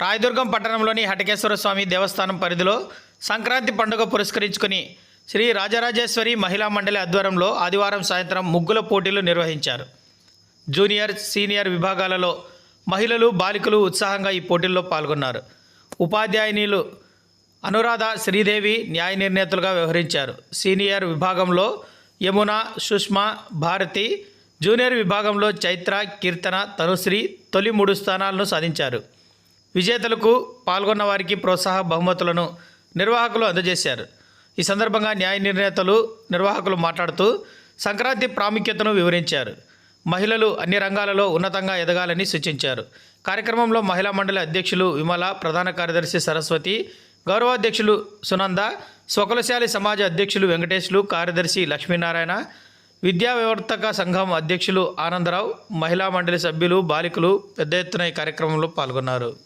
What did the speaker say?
రాయదుర్గం పట్టణంలోని హటకేశ్వర స్వామి దేవస్థానం పరిధిలో సంక్రాంతి పండుగ పురస్కరించుకుని శ్రీ రాజరాజేశ్వరి మహిళా మండలి ఆధ్వర్యంలో ఆదివారం సాయంత్రం ముగ్గుల పోటీలు నిర్వహించారు. జూనియర్ సీనియర్ విభాగాలలో మహిళలు బాలికలు ఉత్సాహంగా ఈ పోటీల్లో పాల్గొన్నారు. ఉపాధ్యాయునిలు అనురాధ శ్రీదేవి న్యాయ నిర్ణేతలుగా వ్యవహరించారు. సీనియర్ విభాగంలో యమున సుష్మా భారతి జూనియర్ విభాగంలో చైత్ర కీర్తన తనుశ్రీ తొలి మూడు స్థానాలను సాధించారు. విజేతలకు పాల్గొన్న వారికి ప్రోత్సాహ బహుమతులను నిర్వాహకులు అందజేశారు. ఈ సందర్భంగా న్యాయ నిర్ణేతలు నిర్వాహకులు మాట్లాడుతూ సంక్రాంతి ప్రాముఖ్యతను వివరించారు. మహిళలు అన్ని రంగాలలో ఉన్నతంగా ఎదగాలని సూచించారు. కార్యక్రమంలో మహిళా మండలి అధ్యక్షులు విమల ప్రధాన కార్యదర్శి సరస్వతి గౌరవాధ్యక్షులు సునంద స్వకులశాలి సమాజ అధ్యక్షులు వెంకటేశ్లు కార్యదర్శి లక్ష్మీనారాయణ విద్యావివర్తక సంఘం అధ్యక్షులు ఆనందరావు మహిళా మండలి సభ్యులు బాలికలు పెద్ద ఎత్తున ఈ కార్యక్రమంలో పాల్గొన్నారు.